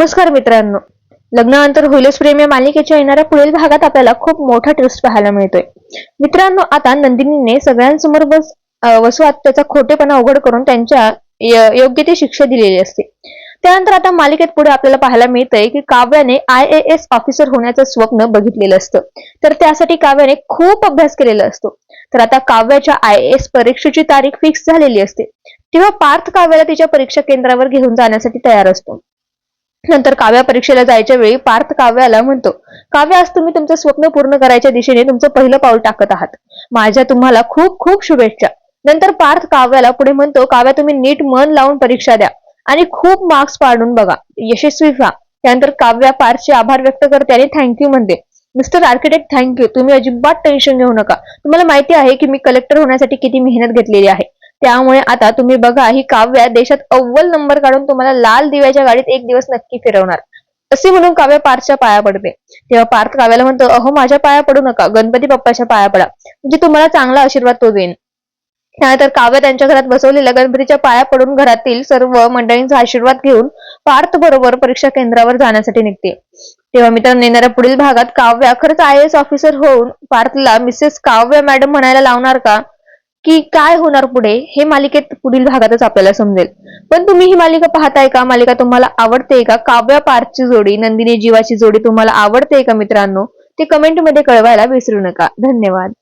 नमस्कार मित्रांनो. लग्नानंतर होईलच प्रेम या मालिकेच्या येणाऱ्या पुढील भागात आपल्याला खूप मोठा ट्विस्ट पाहायला मिळतोय. मित्रांनो आता नंदिनीने सगळ्यांसमोर बस अं, वसू खोटेपणा उघड करून त्यांच्या योग्य ती शिक्षा दिलेली असते. त्यानंतर आता मालिकेत पुढे आपल्याला पाहायला मिळतंय की काव्याने आय ए एस ऑफिसर होण्याचं स्वप्न बघितलेलं असतं. तर त्यासाठी काव्याने खूप अभ्यास केलेला असतो. तर आता काव्याच्या आय एस परीक्षेची तारीख फिक्स झालेली असते. तेव्हा पार्थ काव्याला तिच्या परीक्षा केंद्रावर घेऊन जाण्यासाठी तयार असतो. नंतर काव्या परीक्षेला जायच्या वेळी पार्थ काव्याला म्हणतो काव्या आज तुम्ही तुमचं स्वप्न पूर्ण करायच्या दिशेने तुमचं पहिलं पाऊल टाकत आहात. माझ्या तुम्हाला खूप खूप शुभेच्छा. नंतर पार्थ काव्याला पुढे म्हणतो काव्या तुम्ही नीट मन लावून परीक्षा द्या आणि खूप मार्क्स पाडून बघा. यशस्वी व्हा. त्यानंतर काव्या पार्थचे आभार व्यक्त करते आणि थँक्यू म्हणते. मिस्टर आर्किटेक्ट थँक्यू तुम्ही अजिबात टेन्शन घेऊ नका. तुम्हाला माहिती आहे की मी कलेक्टर होण्यासाठी किती मेहनत घेतलेली आहे. त्यामुळे आता तुम्ही बघा ही काव्या देशात अव्वल नंबर काढून तुम्हाला लाल दिव्याच्या गाडीत एक दिवस नक्की फिरवणार. असे म्हणून काव्य पार्थच्या पाया पडते. तेव्हा पार्थ काव्याला म्हणतो अहो माझ्या पाया पडू नका गणपती बाप्पाच्या पाया पडा. म्हणजे तुम्हाला चांगला आशीर्वाद तो देईन. त्यानंतर काव्य त्यांच्या घरात बसवलेल्या गणपतीच्या पाया पडून घरातील सर्व मंडळींचा आशीर्वाद घेऊन पार्थ बरोबर परीक्षा केंद्रावर जाण्यासाठी निघते. तेव्हा मित्रांनो येणाऱ्या पुढील भागात काव्या खरंच आय एस ऑफिसर होऊन पार्थला मिसेस काव्य मॅडम म्हणायला लावणार का? की काय होणार पुढे हे मालिकेत पुढील भागातच आपल्याला समजेल. पण तुम्ही ही मालिका पाहताय का? मालिका तुम्हाला आवडते का? काव्या पार्थची जोडी नंदिनी जीवाची जोडी तुम्हाला आवडते का मित्रांनो? ते कमेंटमध्ये कळवायला विसरू नका. धन्यवाद.